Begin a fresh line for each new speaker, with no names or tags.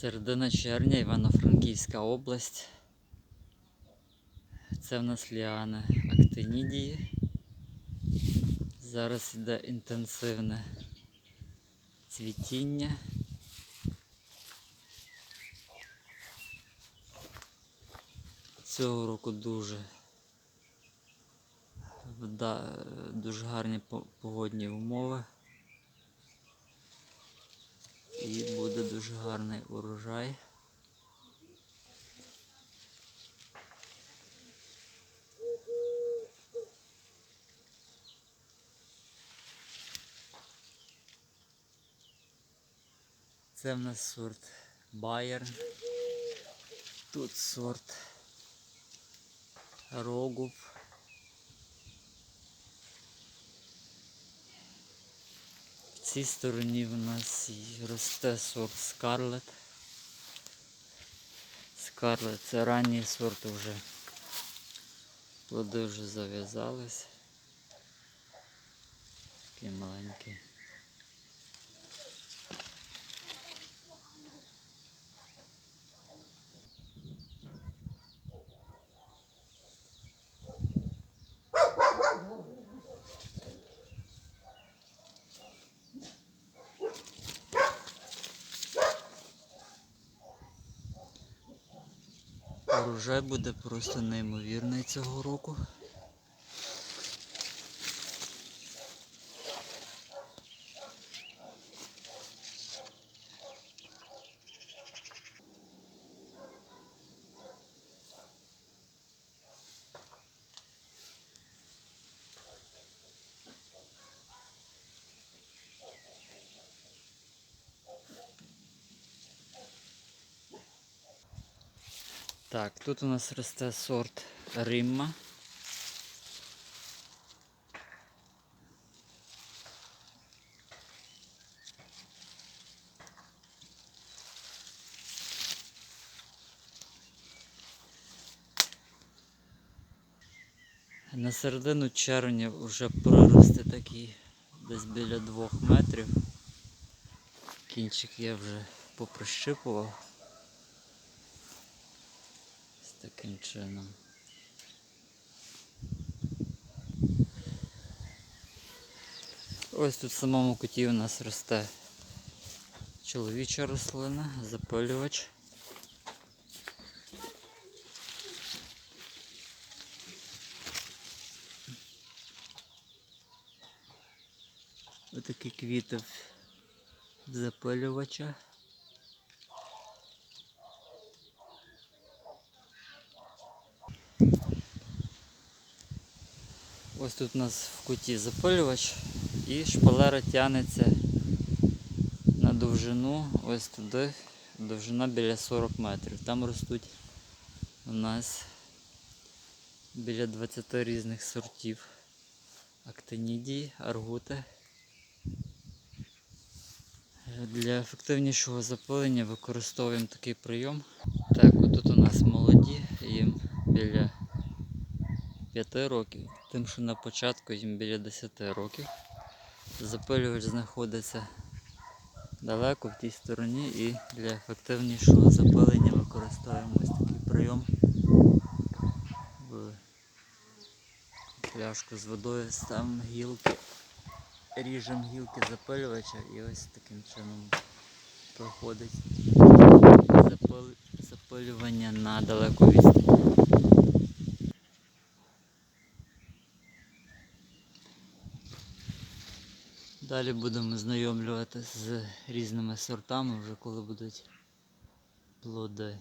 Середина червня, Івано-Франківська область. Це в нас ліани актинідії. Зараз йде інтенсивне цвітіння. Цього року дуже, дуже гарні погодні умови. І буде дуже гарний урожай. Це в нас сорт Байерн. Тут сорт Рогуб. Цій стороні в нас росте сорт Скарлет. Скарлет це ранній сорт вже. Плоди вже зав'язались. Такий маленький. Урожай буде просто неймовірний цього року. Так, тут у нас росте сорт Римма. На середину червня вже проросте такий десь біля двох метрів. Кінчик я вже поприщипував. Таким чином. Ось тут в самому куті у нас росте чоловіча рослина, запилювач. Отакі квіти в запилювача. Ось тут у нас в куті запилювач і шпалера тягнеться на довжину ось туди, довжина біля 40 метрів. Там ростуть у нас біля 20 різних сортів актинідії, аргути. Для ефективнішого запилення використовуємо такий прийом. Так, отут у нас молоді, їм біля 5 років, тим, що на початку їм біля 10 років. Запилювач знаходиться далеко в тій стороні і для ефективнішого запилення використовуємо ось такий прийом. В пляшку з водою ставимо гілки, ріжемо гілки запилювача і ось таким чином проходить запилювання на далеку відстань. Далі будемо знайомлюватися з різними сортами, вже коли будуть плоди.